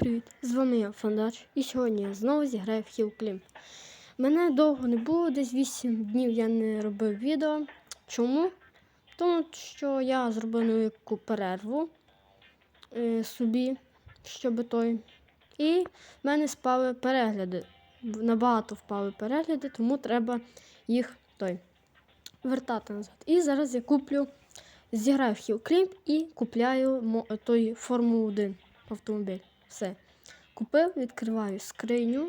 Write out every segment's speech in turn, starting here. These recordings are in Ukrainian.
привіт! З вами я, Фандач, і сьогодні я знову зіграю в Hill Climb. Мене довго не було, десь 8 днів я не робив відео. Чому? Тому що я зробив невелику перерву е, собі, щоб той. І в мене спали перегляди. Набагато впали перегляди, тому треба їх той вертати назад. І зараз я куплю, зіграю в Hill Climb і купляю той Формулу 1 автомобіль. Все. Купив, відкриваю скриню.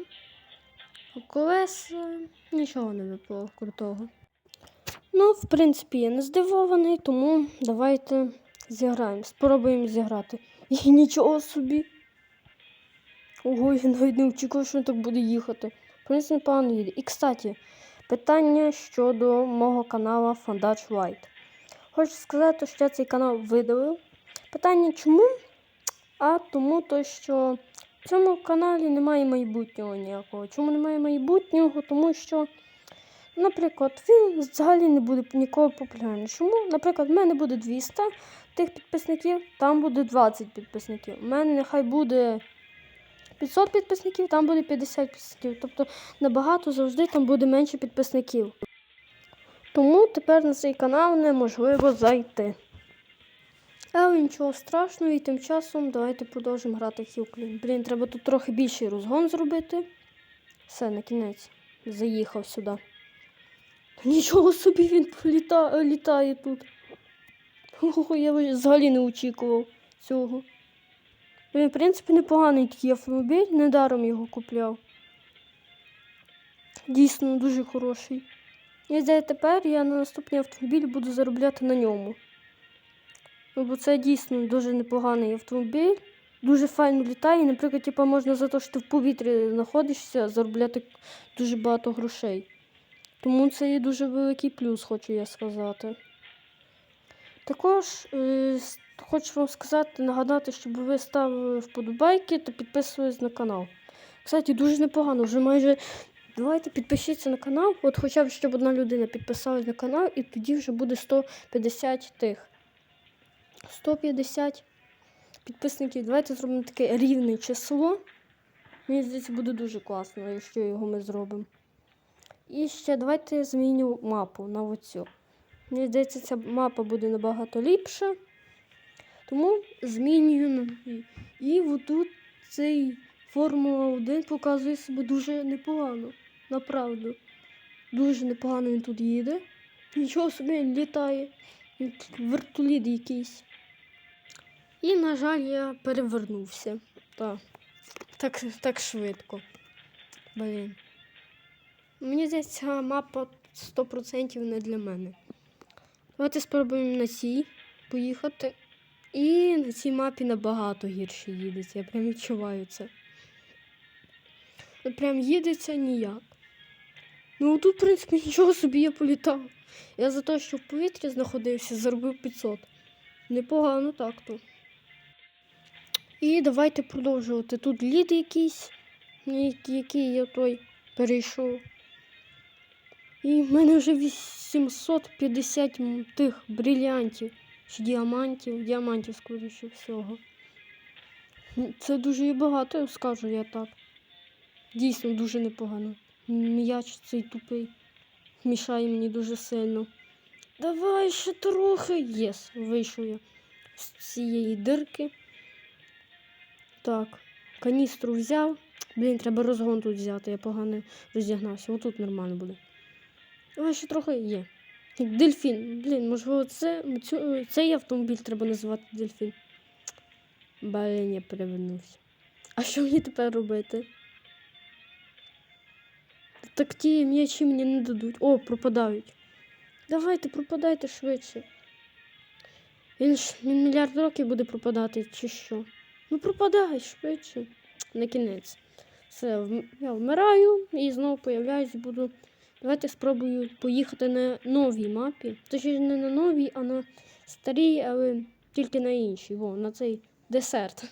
Колеса нічого не випало крутого. Ну, в принципі, я не здивований, тому давайте зіграємо. Спробуємо зіграти. І нічого собі. Ого, я навіть не очікував, що він так буде їхати. В принципі, непогано їде. І, кстати, питання щодо мого каналу Фандач White. Хочу сказати, що я цей канал видалив. Питання чому? А тому то, що в цьому каналі немає майбутнього ніякого. Чому немає майбутнього? Тому що, наприклад, він взагалі не буде ніколи популярний. Чому? Наприклад, в мене буде 200 тих підписників, там буде 20 підписників. У мене нехай буде 500 підписників, там буде 50 підписників. Тобто набагато завжди там буде менше підписників. Тому тепер на цей канал неможливо зайти. Але нічого страшного, і тим часом давайте продовжимо грати в Хілклін. Блін, треба тут трохи більший розгон зробити. Все, на кінець. Заїхав сюди. Нічого собі він політа... літає тут. Ого, я взагалі не очікував цього. Блін, в принципі, непоганий такий автомобіль, недаром його купляв. Дійсно, дуже хороший. І тепер я на наступний автомобіль буду заробляти на ньому. Ну, бо це дійсно дуже непоганий автомобіль. Дуже файно літає. Наприклад, типу, можна за те, що ти в повітрі знаходишся, заробляти дуже багато грошей. Тому це є дуже великий плюс, хочу я сказати. Також е, хочу вам сказати, нагадати, щоб ви ставили вподобайки та підписувались на канал. Кстати, дуже непогано, вже майже. Давайте підпишіться на канал, от хоча б щоб одна людина підписалась на канал, і тоді вже буде 150 тих. 150 підписників. Давайте зробимо таке рівне число. Мені здається, буде дуже класно, якщо його ми зробимо. І ще давайте зміню мапу на оцю. Мені здається, ця мапа буде набагато ліпша. Тому змінюю. І отут цей Формула 1 показує себе дуже непогано. Направду. Дуже непогано він тут їде. Нічого собі літає. Вертоліт якийсь. І, на жаль, я перевернувся. Так, так, так швидко. Блін. Мені здається, мапа 100% не для мене. Давайте спробуємо на цій поїхати. І на цій мапі набагато гірше їдеться. Я прям відчуваю це. Прям їдеться ніяк. Ну тут, в принципі, нічого собі я політав. Я за те, що в повітрі знаходився, заробив 500. Непогано так то. І давайте продовжувати. Тут лід якийсь, який, я той перейшов. І в мене вже 850 тих брилянтів чи діамантів, діамантів, скоріше всього. Це дуже багато, скажу я так. Дійсно дуже непогано. М'яч цей тупий. Мішає мені дуже сильно. Давай ще трохи. Єс, вийшов я з цієї дирки. Так, каністру взяв. Блін, треба розгон тут взяти, я погано розігнався. Отут нормально буде. Давай ще трохи є. Дельфін. Блін, можливо, це, цю, цей автомобіль треба називати дельфін. Блін, я перевернувся. А що мені тепер робити? Так ті м'ячі мені не дадуть. О, пропадають. Давайте, пропадайте швидше. Він ж він мільярд років буде пропадати, чи що? Ну пропадай швидше. На кінець. Все, я вмираю і знову появляюсь, буду. Давайте спробую поїхати на новій мапі. Точніше не на новій, а на старій, але тільки на іншій. Во, на цей десерт.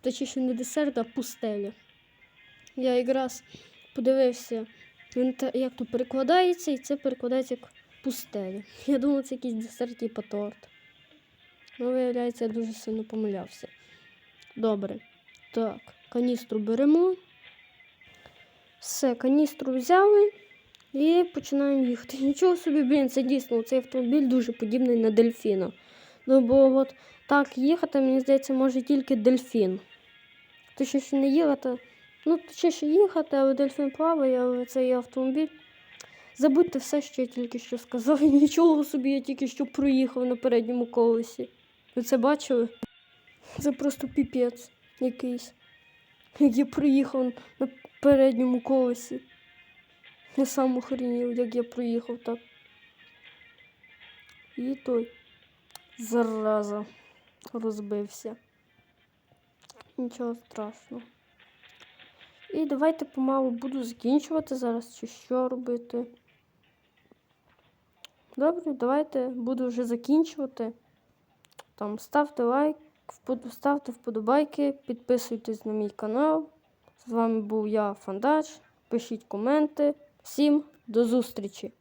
Точніше не десерт, а пустеля. Я якраз подивився, як тут перекладається, і це перекладається як пустеля. Я думав, це якийсь десерт, типу торт. Ну, виявляється, я дуже сильно помилявся. Добре. Так, каністру беремо. Все, каністру взяли і починаємо їхати. Нічого собі, блін, це дійсно цей автомобіль дуже подібний на дельфіна. Ну, бо от так їхати, мені здається, може тільки дельфін. Точніше не їхати. Ну, точніше їхати, але дельфін плаває, але цей автомобіль. Забудьте все, що я тільки що сказав. Нічого собі, я тільки що проїхав на передньому колесі. Ви це бачили? Це просто піпець якийсь. Як я проїхав на передньому колесі. Я сам охренів, як я проїхав так. І той зараза розбився. Нічого страшного. І давайте помалу буду закінчувати зараз, чи що робити. Добре, давайте буду вже закінчувати. Там ставте лайк, ставте вподобайки, підписуйтесь на мій канал. З вами був я, Фандач. Пишіть коменти. Всім до зустрічі!